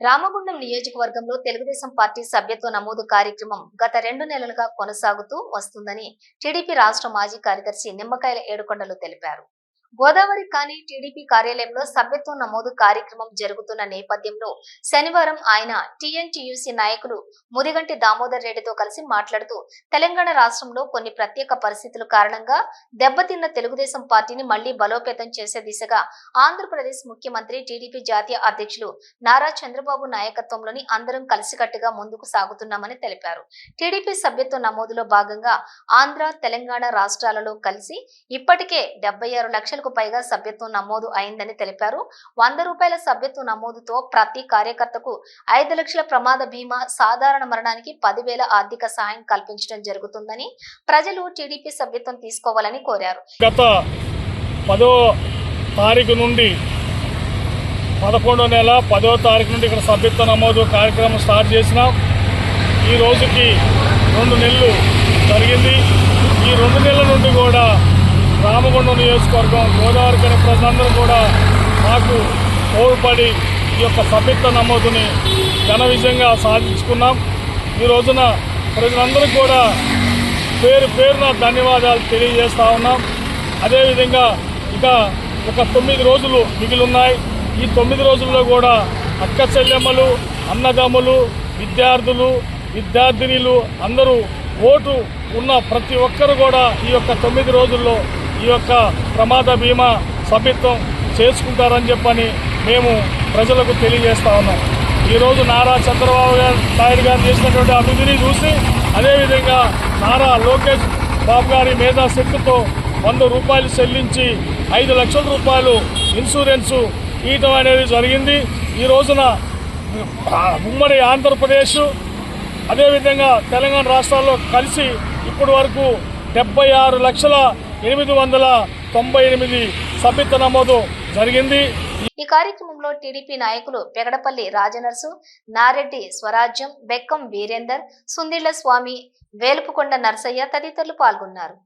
రామగుండం నియోజకవర్గంలో తెలుగుదేశం పార్టీ సభ్యత్వ నమోదు కార్యక్రమం గత రెండు నెలలుగా కొనసాగుతూ వస్తుందని టీడీపీ రాష్ట్ర మాజీ కార్యదర్శి నిమ్మకాయల ఏడుకొండలు తెలిపారు. గోదావరి కాని టీడీపీ కార్యాలయంలో సభ్యత్వం నమోదు కార్యక్రమం జరుగుతున్న నేపథ్యంలో శనివారం ఆయన టీఎన్టీయూసీ నాయకులు ముదిగంటి దామోదర్ రెడ్డితో కలిసి మాట్లాడుతూ తెలంగాణ రాష్ట్రంలో కొన్ని ప్రత్యేక పరిస్థితుల కారణంగా దెబ్బతిన్న తెలుగుదేశం పార్టీని మళ్ళీ బలోపేతం చేసే దిశగా ఆంధ్రప్రదేశ్ ముఖ్యమంత్రి టీడీపీ జాతీయ అధ్యక్షులు నారా చంద్రబాబు నాయకత్వంలోని అందరం కలిసికట్టుగా ముందుకు సాగుతున్నామని తెలిపారు. టీడీపీ సభ్యత్వ నమోదులో భాగంగా ఆంధ్ర తెలంగాణ రాష్ట్రాలలో కలిసి ఇప్పటికే డెబ్బై ఆరు లక్షలకు పైగా సభ్యత్వం నమోదు అయిందని తెలిపారు. వంద రూపాయల సభ్యత్వ నమోదుతో ప్రతి కార్యకర్తకు ఐదు లక్షల ప్రమాద బీమా సాధారణ మరణానికి పదివేల ఆర్థిక సహాయం కల్పించడం జరుగుతుందని ప్రజలు టీడీపీ సభ్యత్వం తీసుకోవాలని కోరారు. గత పదో తారీఖు నుండి పదకొండో నెల పదో తారీఖు నుండి ఇక్కడ సభ్యత్వ నమోదు కార్యక్రమం స్టార్ట్ చేసినాం ఈ రోజుకి రెండు నెలలు జరిగింది. ఈ రెండు నెలల రామగుండం నియోజకవర్గం గోదావరి కని ప్రజలందరూ కూడా మాకు తోడ్పడి ఈ యొక్క సభ్యత్వ నమోదుని ఘన విజయంగా సాధించుకున్నాం. ఈ రోజున ప్రజలందరూ కూడా పేరు పేరున ధన్యవాదాలు తెలియజేస్తా ఉన్నాం. అదేవిధంగా ఇక ఒక తొమ్మిది రోజులు మిగిలిన్నాయి. ఈ తొమ్మిది రోజుల్లో కూడా అక్క చెల్లెమ్మలు అన్నదమ్ములు విద్యార్థులు విద్యార్థినిలు అందరూ ఓటు ఉన్న ప్రతి ఒక్కరు కూడా ఈ యొక్క తొమ్మిది రోజుల్లో ఈ యొక్క ప్రమాద బీమా సభ్యత్వం చేసుకుంటారని చెప్పని మేము ప్రజలకు తెలియజేస్తా ఉన్నాం. ఈరోజు నారా చంద్రబాబు గారు నాయుడు గారు చేసినటువంటి అభివృద్ధిని చూసి అదేవిధంగా నారా లోకేష్ బాబు గారి మేధాశక్తితో వంద రూపాయలు చెల్లించి ఐదు లక్షల రూపాయలు ఇన్సూరెన్సు ఇవ్వటం అనేది జరిగింది. ఈ రోజున ఉమ్మడి ఆంధ్రప్రదేశ్ అదేవిధంగా తెలంగాణ రాష్ట్రాల్లో కలిసి ఇప్పటి వరకు డెబ్బై ఆరు లక్షల ఎనిమిది వందల తొంభై ఎనిమిది సభ్యత్వ నమోదు జరిగింది. ఈ కార్యక్రమంలో టీడీపీ నాయకులు పెగడపల్లి రాజనర్సు నారెడ్డి స్వరాజ్యం బెక్కం వీరేందర్ సుందీళ్ళ స్వామి వేలుపుకొండ నర్సయ్య తదితరులు పాల్గొన్నారు.